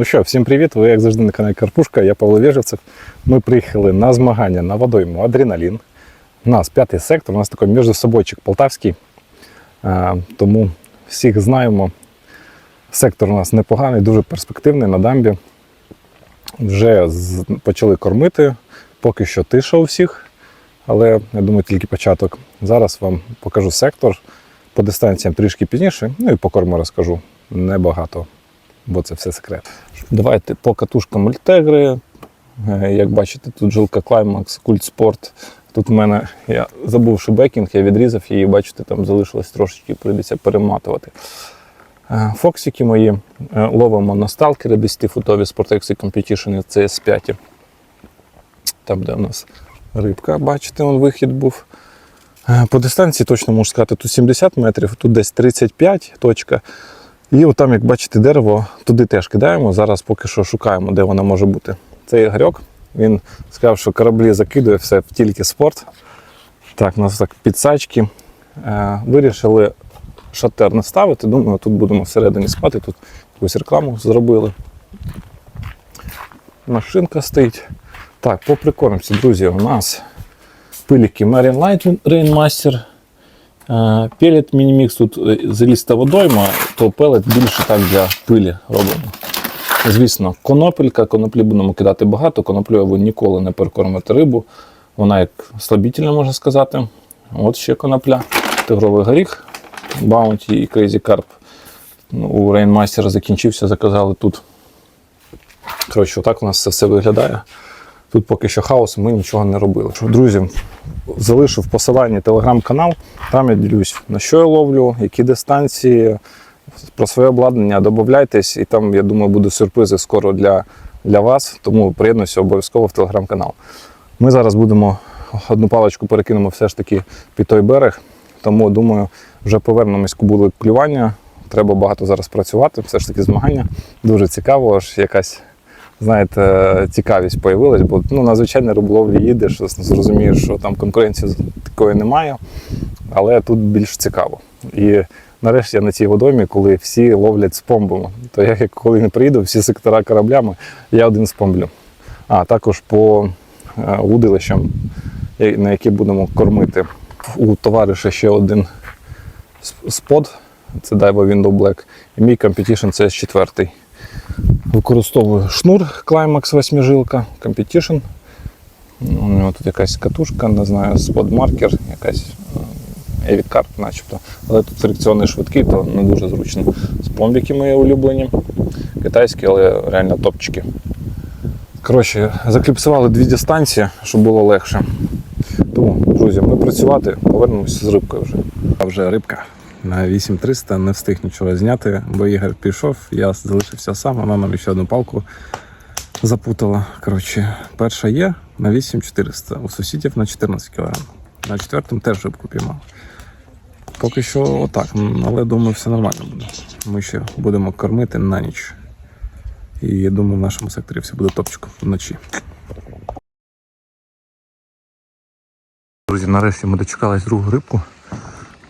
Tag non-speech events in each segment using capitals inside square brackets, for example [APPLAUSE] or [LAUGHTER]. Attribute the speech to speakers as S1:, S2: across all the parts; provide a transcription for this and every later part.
S1: Ну що, всім привіт! Ви як завжди на каналі Карпушка, я Павло Вєжевцев. Ми приїхали на змагання на водойму Адреналін. У нас п'ятий сектор, у нас такий міжсобойчик полтавський. А, тому всіх знаємо. Сектор у нас непоганий, дуже перспективний на дамбі. Вже почали кормити, поки що тиша у всіх, але я думаю, тільки початок. Зараз вам покажу сектор по дистанціям трішки пізніше, ну і по корму розкажу небагато бо це все секрет. Давайте по катушкам Ультегри. Е, Як бачите, тут жилка Climax, Cult Sport. Тут в мене, я забувши бекінг, я відрізав її, бачите, там залишилось трошечки, прийдеться перематувати. Е, Фоксики мої е, ловимо на сталкери 10-футові Sportex Competition CS5. Там, де у нас рибка, бачите, он вихід був. По дистанції точно можу сказати, тут 70 метрів, тут десь 35 точка. І отам, як бачите, дерево, туди теж кидаємо. Зараз поки що шукаємо, де воно може бути. Це Ігорьок. Він сказав, що кораблі закидує все тільки спорт. Так, у нас так підсачки. Е, вирішили шатер не ставити. Думаю, тут будемо всередині спати. Тут якусь рекламу зробили. Машинка стоїть. Так, по прикормці, друзі, у нас пиліки Marine Light Rainmaster. Е, Пелет мінімікс тут е, залізта водойма, то пелет більше так для пилі робимо. Звісно, конопелька, коноплі будемо кидати багато, коноплею ви ніколи не перекормите рибу. Вона як слабітельна, можна сказати. От ще конопля, тигровий горіх, Bounty і Crazy Carp. Ну, У Rainmaster закінчився, заказали тут. Коротше, отак у нас це все виглядає. Тут поки що хаос, ми нічого не робили. Друзі, залишу в посиланні телеграм-канал, там я ділюсь, на що я ловлю, які дистанції, про своє обладнання додавайтесь, і там, я думаю, будуть сюрпризи скоро для, для вас, тому приєднуйся обов'язково в телеграм-канал. Ми зараз будемо одну паличку перекинемо все ж таки під той берег, тому думаю, вже повернемось, буде клювання. Треба багато зараз працювати, все ж таки змагання. Дуже цікаво, аж якась знаєте, цікавість появилась, бо ну, на звичайній риболовлі їдеш, зрозумієш, що там конкуренції такої немає, але тут більш цікаво. І нарешті я на цій водоймі, коли всі ловлять з помбами, то я коли не приїду, всі сектора кораблями, я один спомблю. А також по е, удилищам, на які будемо кормити. У товариша ще один сп- спот, це Daiwa Window Black, і мій Competition це 4 Використовую шнур Climax 8 жилка, Competition. У нього тут якась катушка, не знаю, спот-маркер, якась е, начебто. Але тут фрикціонний швидкий, то не дуже зручно. Спомбіки мої улюблені, китайські, але реально топчики. Коротше, закліпсували дві дистанції, щоб було легше. Тому, друзі, ми працювати, повернемося з рибкою вже. А вже рибка на 8300 не встиг нічого зняти, бо Ігор пішов, я залишився сам, вона нам ще одну палку запутала. Коротше, перша є на 8400, у сусідів на 14 кг. На четвертому теж рибку піймав. Поки що отак, але думаю, все нормально буде. Ми ще будемо кормити на ніч. І я думаю, в нашому секторі все буде топчик вночі. Друзі, нарешті ми дочекались другу рибку.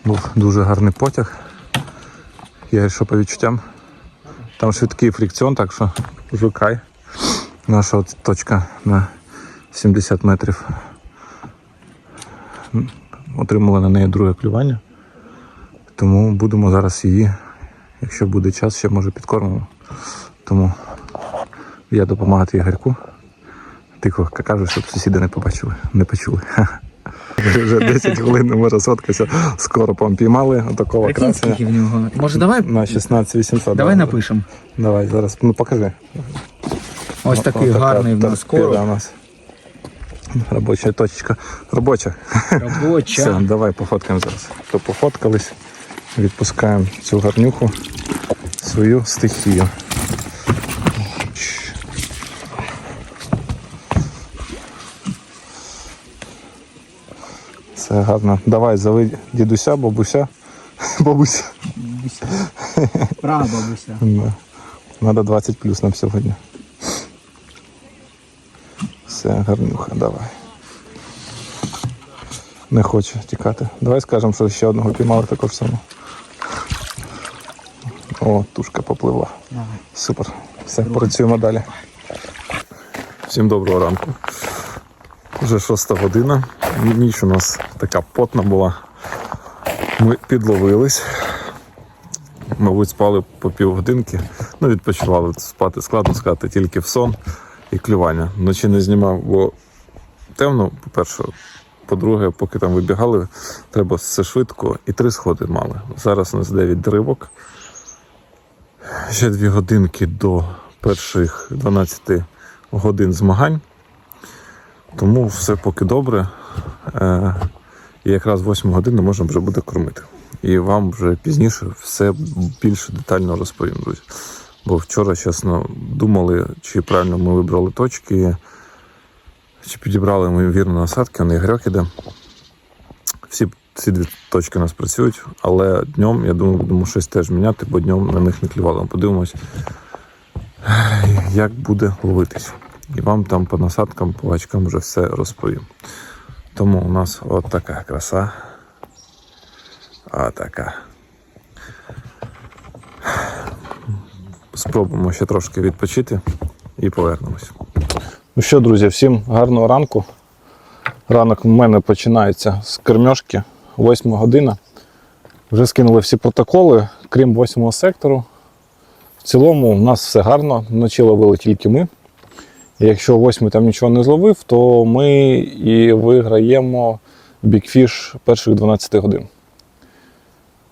S1: Був дуже гарний потяг. Я йшов по відчуттям. Там швидкий фрикціон, так що звикай. Наша от точка на 70 метрів. М, Отримали на неї друге клювання. Тому будемо зараз її, якщо буде час, ще може підкормимо. Тому я допомагати Ігорьку. Тихо кажу, щоб сусіди не побачили, не почули. [LAUGHS] Вже 10 хвилин не може сфоткатися. Скоро піймали
S2: Прикинь,
S1: красення.
S2: в нього. Може, давай,
S1: На 16 800.
S2: давай напишемо.
S1: Давай, зараз, ну покажи.
S2: Ось такий
S1: Отака
S2: гарний в нас короб.
S1: у нас. Робоча точечка. Робоча. Все, давай пофоткаємо зараз. То пофоткались, відпускаємо цю гарнюху, свою стихію. Це гарно. Давай, зови дідуся, бабуся. [LAUGHS] Бабуся.
S2: Бабуся. [LAUGHS]
S1: Да. Надо 20 плюс нам сьогодні. Все, гарнюха, давай. Не хоче тікати. Давай скажемо, що ще одного піймали також само. О, тушка попливла.
S2: Давай.
S1: Супер. Все, працюємо далі. Всім доброго ранку. Вже шоста година. Ніч у нас така потна була. Ми підловились. Мабуть, спали по півгодинки. Ну, відпочивали спати складно сказати, тільки в сон і клювання. Вночі не знімав, бо темно, по-перше. По-друге, поки там вибігали, треба все швидко і три сходи мали. Зараз у нас 9 дрибок. Ще дві годинки до перших 12 годин змагань. Тому все поки добре. Е, і якраз 8 години можна вже буде кормити. І вам вже пізніше все більш детально розповім, друзі. Бо вчора, чесно, думали, чи правильно ми вибрали точки, чи підібрали ми вірно насадки, на ігрок іде. Всі ці дві точки у нас працюють, але днем, я думаю, будемо щось теж міняти, бо днем на них не клювало. Подивимось, як буде ловитись. І вам там по насадкам, по гачкам вже все розповім. Тому у нас от така краса. Отака. Спробуємо ще трошки відпочити і повернемось. Ну що, друзі, всім гарного ранку. Ранок у мене починається з кермьошки, 8 година. Вже скинули всі протоколи, крім 8 сектору. В цілому у нас все гарно, вночі ловили тільки ми. Якщо 8 там нічого не зловив, то ми і виграємо бікфіш перших 12 годин.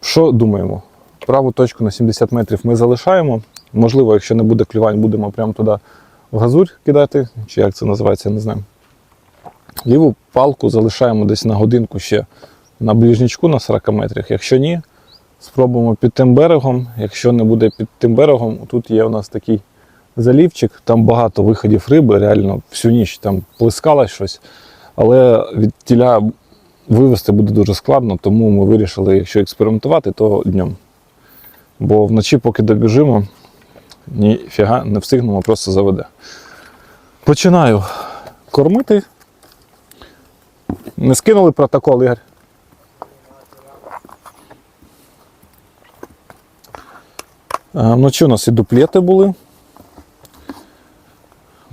S1: Що думаємо? Праву точку на 70 метрів ми залишаємо. Можливо, якщо не буде клювань, будемо прямо туди в газурь кидати, чи як це називається, не знаю. Ліву палку залишаємо десь на годинку ще на ближнічку на 40 метрах. Якщо ні, спробуємо під тим берегом. Якщо не буде під тим берегом, тут є у нас такий залівчик, там багато виходів риби, реально всю ніч там плескалось щось. Але від тіля вивезти буде дуже складно, тому ми вирішили, якщо експериментувати, то днем. Бо вночі, поки добіжимо, ніфіга не встигнемо, просто заведе. Починаю кормити. Не скинули протокол, Ігор? Вночі у нас і дуплети були.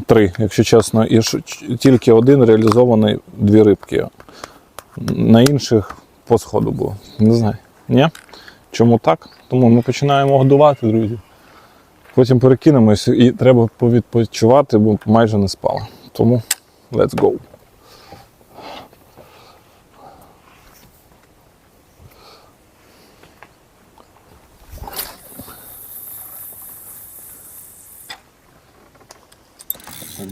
S1: Три, якщо чесно, і тільки один реалізований дві рибки. На інших по сходу було. Не знаю. Ні? Чому так? Тому ми починаємо годувати, друзі. Потім перекинемось і треба повідпочивати, бо майже не спала. Тому let's go.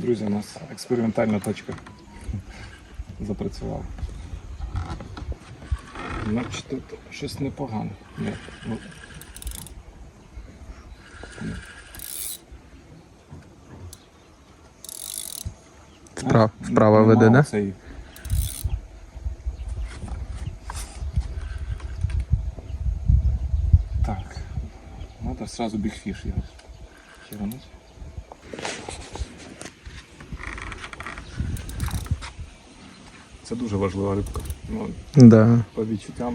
S1: Друзі, у нас експериментальна точка запрацювала. Значить, тут щось непогане. Ні, ну,
S2: Вправ,
S1: а,
S2: вправо
S1: нема
S2: веде, да?
S1: цей- Так. Надо сразу бигфиш делать. Херануть. Це дуже важлива рибка. Ну,
S2: Да.
S1: по відчуттям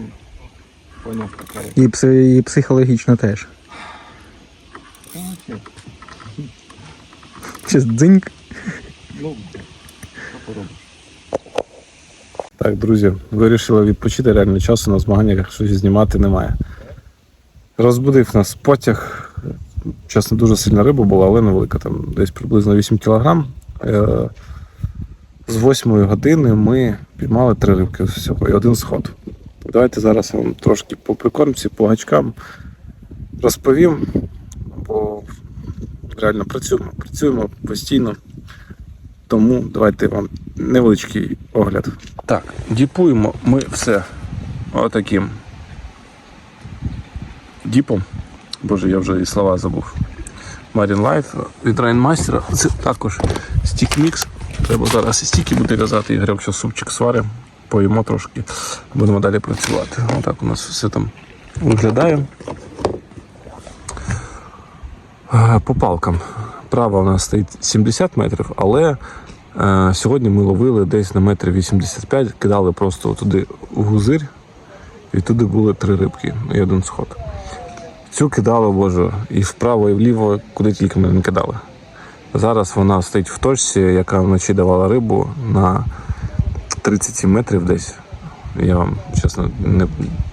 S1: поняв така.
S2: І, пси, і психологічно теж.
S1: Окей.
S2: Чи дзиньк?
S1: Ну, що поробиш. Так, друзі, вирішили відпочити реально часу на змаганнях щось знімати немає. Розбудив нас потяг. Чесно, дуже сильна риба була, але невелика, там десь приблизно 8 кг. З 8 години ми піймали три рибки всього і один сход. Давайте зараз вам трошки по прикормці, по гачкам розповім, бо реально працюємо, працюємо постійно. Тому давайте вам невеличкий огляд. Так, діпуємо ми все отаким діпом. Боже, я вже і слова забув. Marine Life від Райнмастера. Це також стік мікс. Треба зараз і стіки буде в'язати. Ігорьок що супчик сваримо, поїмо трошки, будемо далі працювати. Отак у нас все там виглядає. Е, По палкам. Права у нас стоїть 70 метрів, але е, сьогодні ми ловили десь на метр 85, кидали просто туди гузир, і туди були три рибки і один сход. Цю кидали, боже, і вправо, і вліво, куди тільки ми не кидали. Зараз вона стоїть в точці, яка вночі давала рибу на 37 метрів десь. Я вам чесно не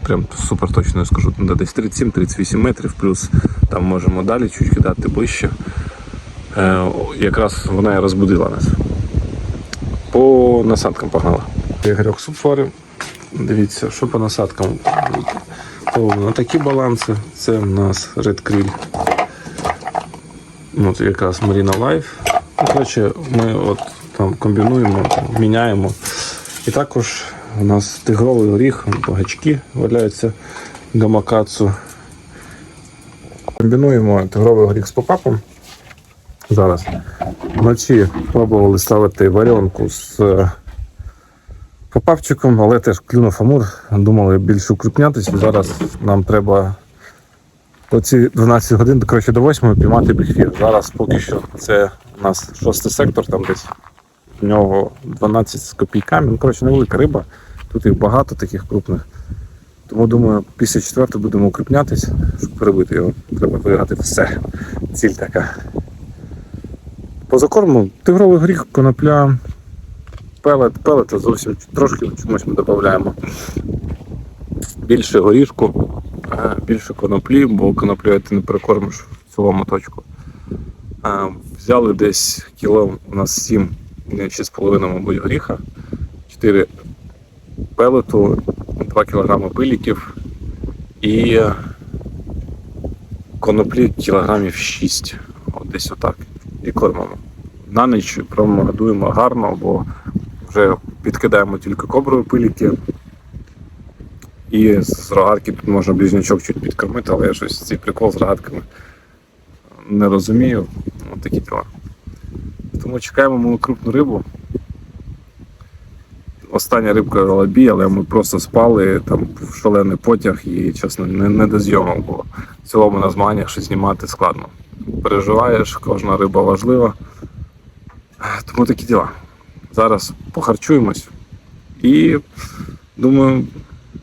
S1: прям супер точно скажу. Ну, Десь 37-38 метрів, плюс там можемо далі чуть кидати ближче. Е, якраз вона і розбудила нас. По насадкам погнала. Ігорьок субфори. Дивіться, що по насадкам. То на такі баланси. Це в нас Red Krill. Ну, якраз Life. Ну, Коротше, ми от там комбінуємо, міняємо. І також у нас тигровий горіх, багачки валяються гамакацу. Комбінуємо тигровий горіх з попапом. Зараз. Вночі пробували ставити варіонку з е, попапчиком, але теж клюнув амур. Думали більше укрупнятися. Зараз нам треба по ці 12 годин, коротше, до 8 піймати бігфір. Зараз поки що це у нас шостий сектор, там десь в нього 12 з копійками. Ну, коротше, невелика риба. Тут їх багато таких крупних. Тому думаю, після четвертого будемо укріпнятись, щоб перебити його. Треба виграти все. Ціль така. По закорму тигровий горіх, конопля, пелет, пелета зовсім трошки чомусь ми додаємо. Більше горішку, більше коноплі, бо коноплю ти не перекормиш в цілому точку. Взяли десь кіло, у нас 7, 6,5, мабуть, горіха, 4 пелету, 2 кг пиліків і коноплі кілограмів 6. От десь отак. І кормимо. На ніч прямо годуємо гарно, бо вже підкидаємо тільки коброві пиліки. І з роgatки тут можна близнячок чуть підкормити, але я щось цей прикол з рогатками не розумію. Ось такі діла. Тому чекаємо ми крупну рибу. Остання рибка лабі, але ми просто спали, там шалений потяг і, чесно, не, не до зйомок було. В цілому на змаганнях щось знімати складно. Переживаєш, кожна риба важлива. Тому такі діла. Зараз похарчуємось і думаю,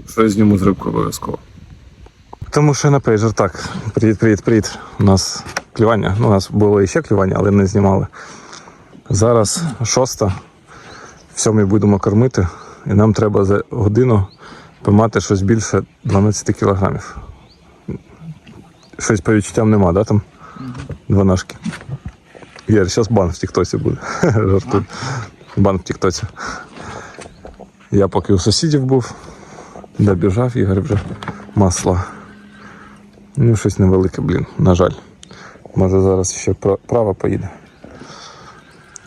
S1: щось зніму з рибкою обов'язково. Тому що на пейджер так. Привіт, привіт, привіт. У нас клювання. Ну, у нас було іще клювання, але не знімали. Зараз шоста. В сьомій будемо кормити, і нам треба за годину поймати щось більше 12 кілограмів. Щось по відчуттям нема, да, там? Дванашки. Єр, зараз бан в Тіктоці буде. [LAUGHS] Жартую. Бан в Тіктоці. Я поки у сусідів був, добіжав, Ігор вже масло. Ну, щось невелике, блін, на жаль. Може зараз ще пра- право поїде.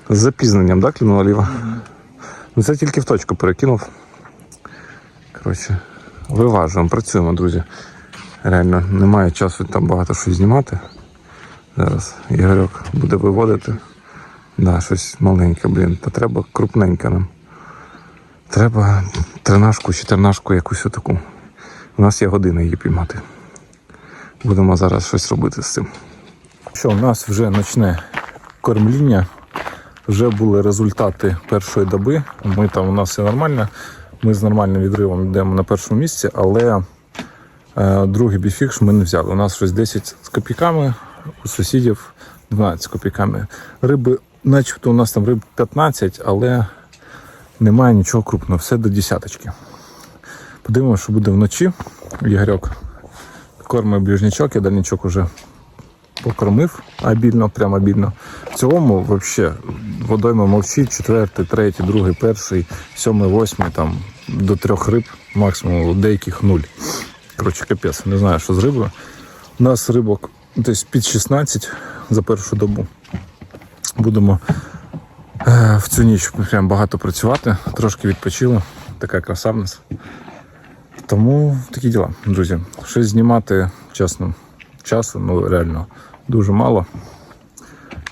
S1: З запізненням, так, клюнула ліва? Ну це тільки в точку перекинув. Коротше, виважуємо, працюємо, друзі. Реально немає часу там багато що знімати. Зараз Ігорьок буде виводити. Да, щось маленьке, блін. Та треба крупненьке нам. Треба тринашку, чотирнашку, якусь отаку. У нас є година її піймати. Будемо зараз щось робити з цим. Що, у нас вже ночне кормління. Вже були результати першої доби. Ми там у нас все нормально. Ми з нормальним відривом йдемо на першому місці, але е, другий біфікш ми не взяли. У нас щось 10 з копійками, у сусідів 12 з копійками. Риби, начебто у нас там риб 15, але немає нічого крупного, все до десяточки. Подивимося, що буде вночі. Ігорьок кормить ближнячок, я дальнячок уже покормив обільно, прямо обільно. В цілому, взагалі, водойма мовчить, четвертий, третій, другий, перший, сьомий, восьмий, там до трьох риб, максимум деяких нуль. Коротше, капець, не знаю, що з рибою. У нас рибок десь під 16 за першу добу. Будемо в цю ніч прям багато працювати, трошки відпочили. Така краса в нас. Тому такі діла, друзі. Щось знімати, чесно, часу, ну реально дуже мало.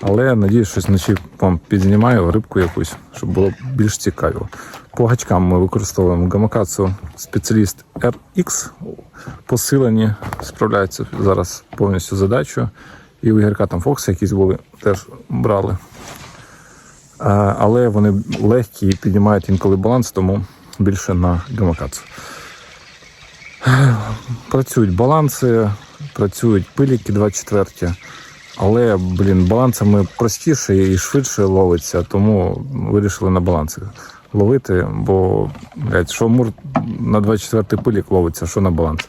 S1: Але надіюсь, щось вночі вам підзнімаю рибку якусь, щоб було більш цікаво. По гачкам ми використовуємо гамакацу спеціаліст RX. Посилені, справляються зараз повністю з задачею. І у Ігорка там Фокси якісь були, теж брали. А, але вони легкі і піднімають інколи баланс, тому більше на гамакацу. Працюють баланси, працюють пиліки 24, але, блін, балансами простіше і швидше ловиться, тому вирішили на баланси ловити, бо блядь, що мур на 24 пилік ловиться, що на баланс.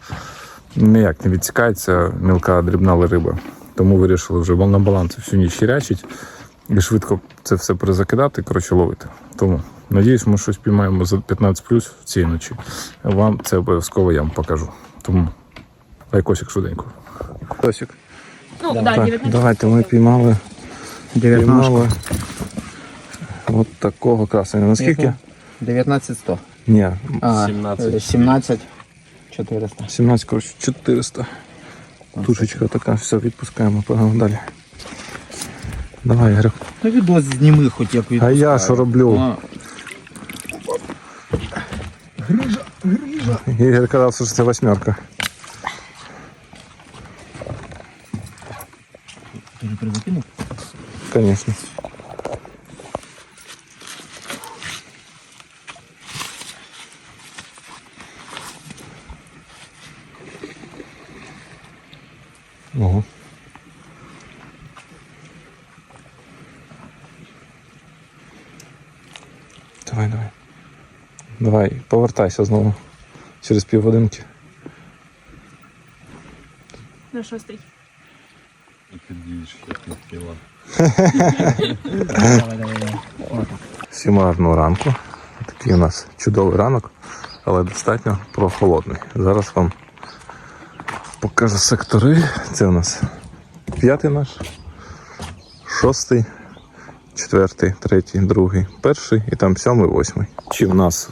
S1: Ніяк не відсікається мілка дрібна риба. Тому вирішили вже на баланс всю ніч хірячить і швидко це все перезакидати, коротше, ловити. Тому надіюсь, ми щось піймаємо за 15 плюс в цій ночі. Вам це обов'язково я вам покажу. Тому лайкосик швиденько. Косик.
S3: Ну, да,
S2: Так,
S3: 19.
S2: давайте ми піймали 19.
S1: Піймали от такого красення. Наскільки?
S4: 19100.
S1: Ні,
S4: А, 17. 17 400.
S1: 17, коротше, 400. Тушечка така, все, відпускаємо, погнали далі. Давай, Ігор.
S4: Ну відос зніми хоч як
S1: А я що роблю? Грижа, грижа. Ігор казав, що це восьмерка.
S4: Перезакинув?
S1: Конечно. Ого. Давай, давай. Давай, повертайся знову через півгодинки.
S3: На шостий.
S1: Всім гарного ранку. Такий у нас чудовий ранок, але достатньо прохолодний. Зараз вам покажу сектори. Це у нас п'ятий наш, шостий, четвертий, третій, другий, перший і там сьомий, восьмий. Чи в нас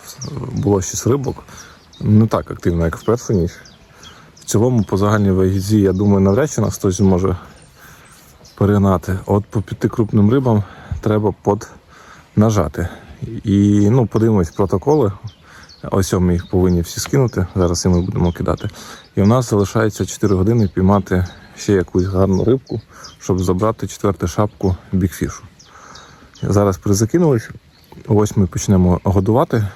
S1: було шість рибок, не так активно, як в першу ніч. В цілому, по загальній вазі, я думаю, навряд чи нас хтось зможе перегнати. От по п'яти крупним рибам треба под нажати. І ну, подивимось протоколи. Ось ми їх повинні всі скинути. Зараз і ми будемо кидати. І у нас залишається 4 години піймати ще якусь гарну рибку, щоб забрати четверту шапку бікфішу. Зараз перезакинулись. Ось ми почнемо годувати.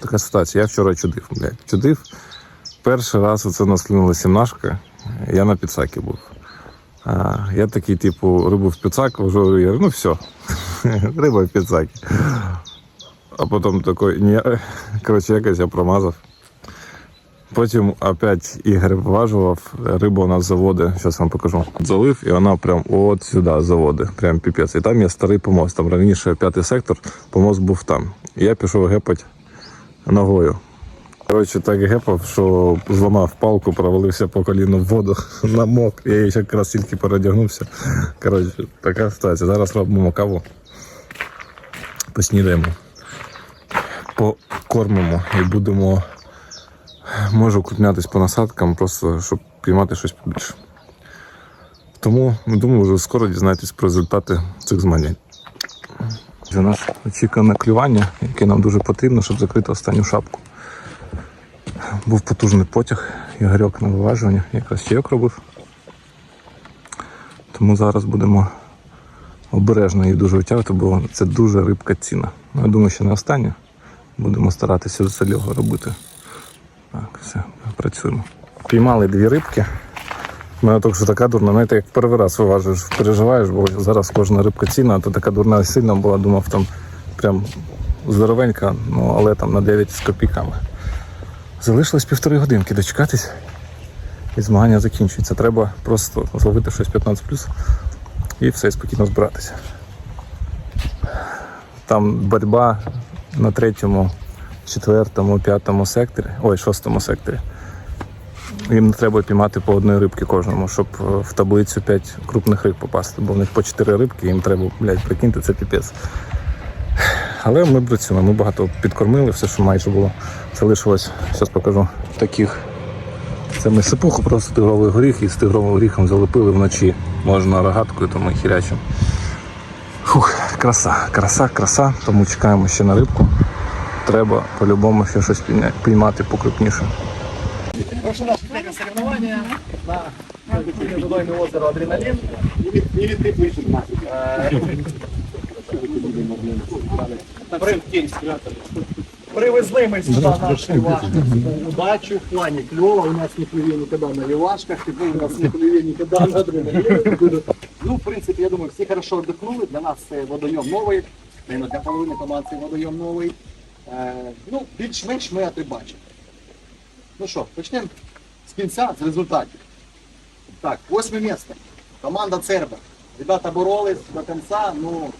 S1: Така ситуація. Я вчора чудив. Блядь, чудив. Перший раз оце у нас клюнула сімнашка. Я на підсакі був. А, я такий, типу, рибу в підсак, вже я ну все, [LAUGHS] риба в підсакі. А потім такий, ні, коротше, якось я промазав. Потім опять Ігор вважував, рибу у нас заводи, зараз вам покажу. Залив, і вона прям от сюди заводи, прям піпець. І там є старий помост, там раніше п'ятий сектор, помост був там. І я пішов гепать ногою. Коротше, так гепав, що зламав палку, провалився по коліну в воду, [LAUGHS] намок. Я її ще якраз тільки передягнувся. Коротше, така ситуація. Зараз робимо каву. Поснідаємо, покормимо і будемо, можу крутнятись по насадкам, просто щоб піймати щось побільше. Тому думаю, вже скоро дізнаєтесь про результати цих змагань. У нас очікуване клювання, яке нам дуже потрібно, щоб закрити останню шапку. Був потужний потяг, Ігорьок на виважування, якраз чайок робив. Тому зараз будемо обережно її дуже витягувати, бо це дуже рибка ціна. Ну, я думаю, що не остання. Будемо старатися з цього робити. Так, все, працюємо. Піймали дві рибки. У мене так що така дурна, знаєте, як перший раз виважуєш, переживаєш, бо зараз кожна рибка ціна, а то така дурна сильна була, думав, там прям здоровенька, ну але там на 9 з копійками. Залишилось півтори годинки дочекатись. І змагання закінчується. Треба просто зловити щось 15 і все, спокійно збиратися. Там боротьба на третьому, четвертому, п'ятому секторі, ой, шостому секторі. Їм не треба піймати по одної рибки кожному, щоб е, в таблицю 5 крупних риб попасти, бо в них по 4 рибки, їм треба, блядь, прикиньте, це піпець. Але ми працюємо, ми багато підкормили, все, що майже було. Залишилось, зараз покажу. Таких. Це ми сипуху, просто тигровий горіх і з тигровим горіхом залепили вночі. Можна рогаткою, то ми хірячимо. Фух, краса, краса, краса, тому чекаємо ще на рибку. Треба по-любому ще щось піймати покрупніше.
S5: Прошу нас на соревнования на Например, тень спрятали. Привезли ми сюди нашу. Удачу в плані кльова. У нас не клює ніколи на Івашках, тепер у нас не клює ніколи на адреналіні. Ну, в принципі, я думаю, всі хорошо віддихнули. Для нас це водойом новий. Для половини команд це водойом новий. Е, ну, більш-менш ми отрибачимо. Ну що, почнемо з кінця, з результатів. Так, восьме місце. Команда Цербер. Ребята боролись до кінця, ну,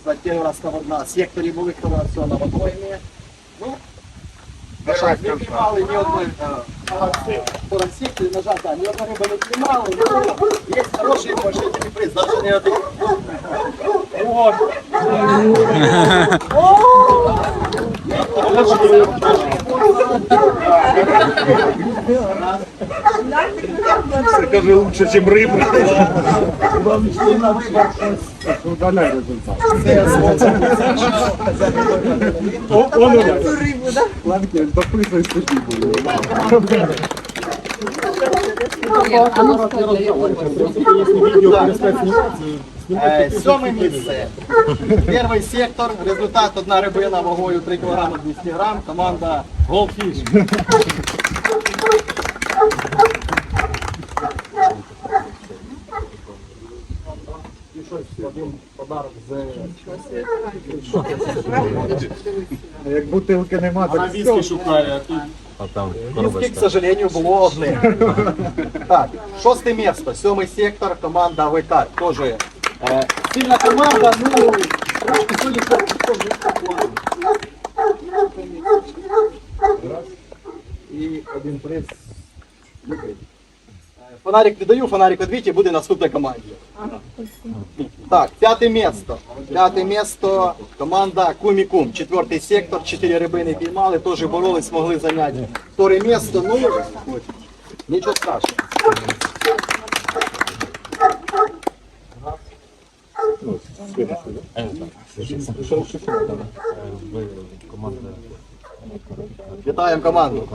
S5: сказати, перший раз там одна секторі були, хто все на водоймі. Ну, не піймали ні одної порад секторі, на жаль, так, ні одної риби не піймали, ну, є хороший положительний приз, навіть не один.
S2: Скажи лучше, чем рыба.
S5: Це спонсор.
S2: Он Ладно, дописывай статью.
S5: Е, Сьоме місце. Перший сектор. Результат одна рибина вагою 3 кг 200 грам. Команда Goldfish. Один подарок з
S2: Як бутилки нема, так все.
S5: шукає. Віскі, к сожалению, було одне. Так, шосте місце. Сьомий сектор, команда ВК. Тоже е, сильна команда, ну, трошки сьогодні теж І один приз. Е, Фонарик віддаю, фонарик від Віті буде наступній команді. Так, п'яте місце. П'яте місце команда Кумікум. Четвертий сектор, чотири рибини піймали, теж боролись, змогли зайняти. Вторе місце, ну, нічого страшного. Вітаємо команду.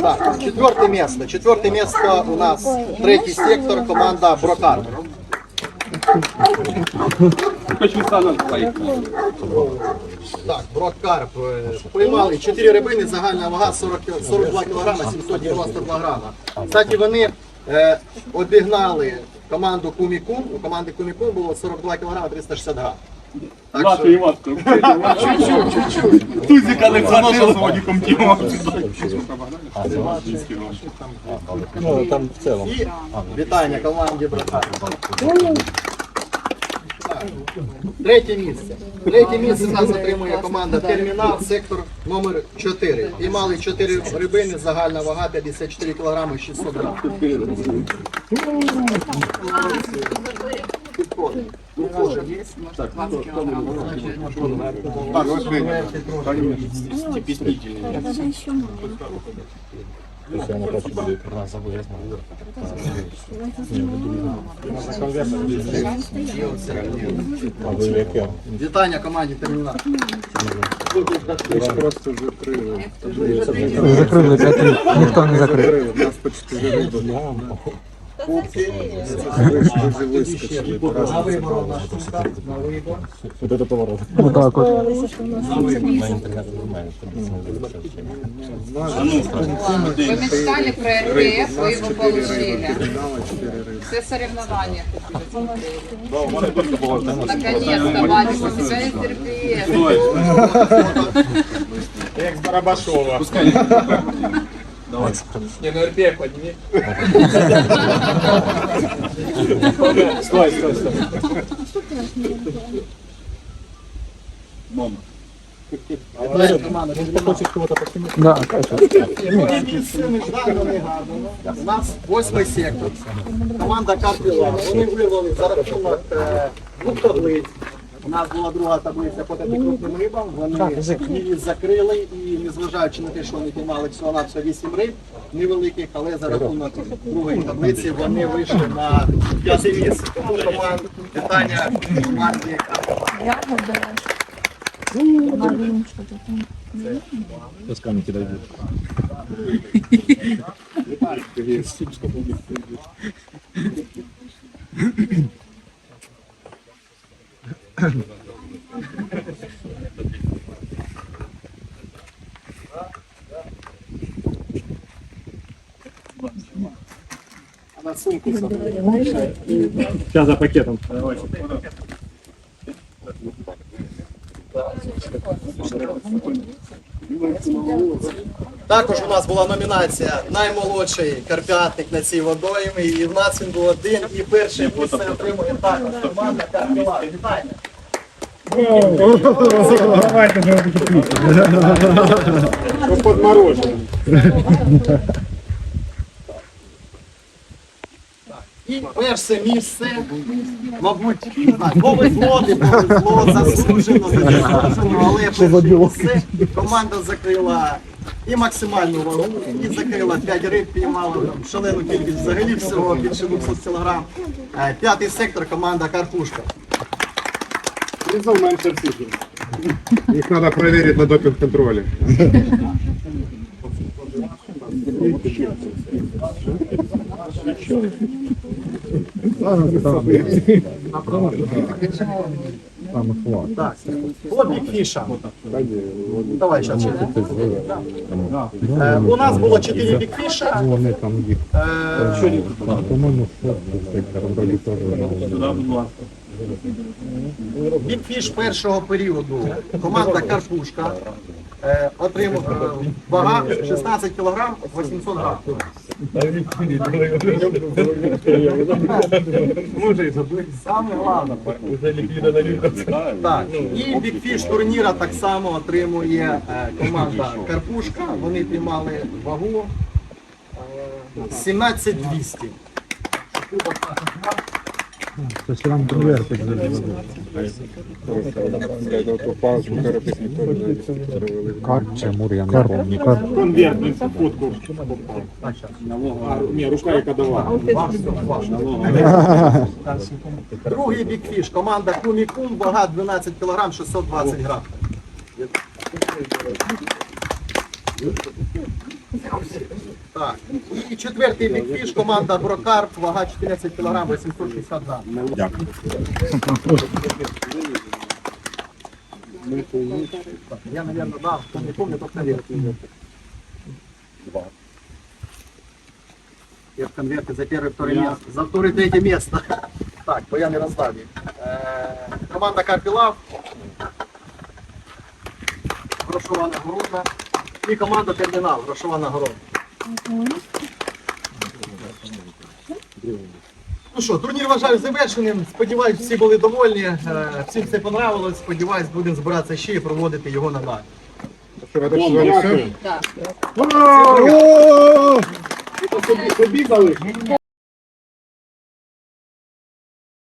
S5: Так, четверте місце. Четверте місце у нас третій сектор, команда Брокар. Так, Брокарп. е, Поймали 4 рибини, загальна вага 40, 42 кг, 792 грама. Кстати, вони е, обігнали команду Кумікум. У команди Кумікум було 42 кг 360 грам. Так що,
S2: Тузика не хватило з водиком Тімо. Ну, там в цілому.
S5: вітання команді Брокар. Третє місце. Третє місце нас отримує команда Термінал, сектор номер 4. І мали 4 рибини, загальна вага 54 кг 600 грам. Підходить. Ну, кожа є? Вітання команді Термінал.
S2: Просто закрили.
S4: Закрили, п'ятий, ніхто не закрив.
S2: У нас почти риба.
S5: Кубки.
S2: Дуже вискочили.
S5: На вибор одна штука. На вибор.
S2: Вот это поворот.
S4: Отак от.
S6: Вы мечтали про РТФ, вы его получили. Все соревнования. Наконец-то, Вадик, у тебя есть РТФ.
S2: Як з Барабашова.
S5: Не, ну РПФ подними.
S2: Стой, стой, стой.
S5: Вітання команда Термінал.
S4: Да.
S5: Місце неждано, негадано. У нас восьмий сектор. Команда Карпіла. Вони вирвали за рахунок е, двох таблиць. У нас була друга таблиця по таким крупним рибам. Вони її закрили і незважаючи на те, що вони піймали всього на всього 8 риб невеликих, але за рахунок другої таблиці вони вийшли на п'яте місце. Тому команд питання команді.
S2: Пускай кидают.
S5: На сумку кажу.
S2: Сейчас за пакетом.
S5: Також у нас була номінація наймолодший карпятник на цій водоймі, і в нас він був один і перший місце отримує також команда Карпіла.
S2: Давайте же вот Подморожено.
S5: І перше місце, мабуть, повезло, не повезло, заслужено, заслужено, але місце команда закрила і максимальну вагу, і закрила 5 риб, піймала там шалену кількість взагалі всього більше 200 кг. Е, П'ятий сектор команда Карпушка.
S2: Призов Манчестер Сити. Их надо проверить на допинг-контроле.
S5: Так, по бікфіша. Давай, зараз. Е, У нас було 4 бікфіша.
S2: Вони там їх,
S5: Е,
S2: по-моєму, сектор теж.
S5: Бікфіш першого періоду. Команда Карпушка. Е, отримав е, вага 16 кг 800 грам.
S2: Може і забити.
S5: Саме головне. Так, і бікфіш турніра так само отримує е, команда Карпушка. Вони піймали вагу е, 17200.
S4: Щось вам конвертик Карп чи мур, я не пам'ятаю.
S2: Конвертний фотку. А, ні, рука яка давала.
S5: Другий бікфіш. Команда Кумікун, вага 12 кг 620 грам. Так. І четвертий бікфіш, команда Брокарп, вага 14 кг 860 грам. Так, Я, наверное, да, хто не помню, то конверт. Я в конверте за первое, второе место. За второе, третье место. Так, бо я не роздав їх. Е, Команда Карпілав. Грошова нагорода. І команда Термінал. Грошова нагорода. Ну що, турнір вважаю завершеним. Сподіваюсь, всі були довольні. Е, Всім це понравилось. Сподіваюсь, будемо збиратися ще і проводити його надалі.
S2: Що,